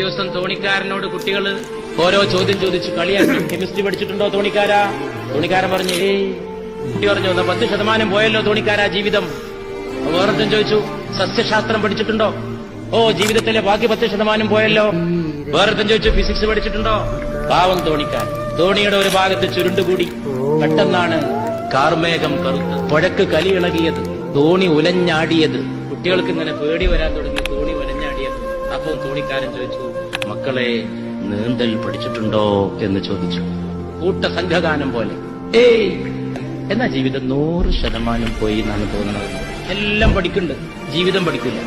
ദിവസം തോണിക്കാരനോട് കുട്ടികൾ ഓരോ ചോദ്യം ചോദിച്ചു കളിയാക്കി. കെമിസ്ട്രി പഠിച്ചിട്ടുണ്ടോ തോണിക്കാരാ? തോണിക്കാരൻ പറഞ്ഞു ഏയ്. കുട്ടി പറഞ്ഞു "എന്നാ പത്ത് ശതമാനം പോയല്ലോ തോണിക്കാരാ ജീവിതം. വേറെന്തും ചോദിച്ചു സസ്യശാസ്ത്രം പഠിച്ചിട്ടുണ്ടോ? ഓ ജീവിതത്തിലെ ബാക്കി പത്ത് ശതമാനം പോയല്ലോ. വേറെന്തും ചോദിച്ചു ഫിസിക്സ് പഠിച്ചിട്ടുണ്ടോ? പാവം തോണിക്കാർ തോണിയുടെ ഒരു ഭാഗത്ത് ചുരുണ്ടുകൂടി. പെട്ടെന്നാണ് കാർമേഘം കറുത്ത് പുഴക്ക് കലി ഇളകിയത്. തോണി ഉലഞ്ഞാടിയത്. കുട്ടികൾക്ക് ഇങ്ങനെ പേടി വരാൻ തുടങ്ങി ഉലഞ്ഞാടിയത് തോണിക്കാരൻ ചോദിച്ചു മക്കളെ നീന്തൽ പഠിച്ചിട്ടുണ്ടോ? എന്ന് ചോദിച്ചു. കൂട്ട കൂട്ടസംഘഗാനം പോലെ ഏയ് എന്നാ ജീവിതം നൂറ് ശതമാനം പോയി എന്നാണ് തോന്നുന്നത്? എല്ലാം പഠിക്കുന്നുണ്ട്. ജീവിതം പഠിക്കില്ല.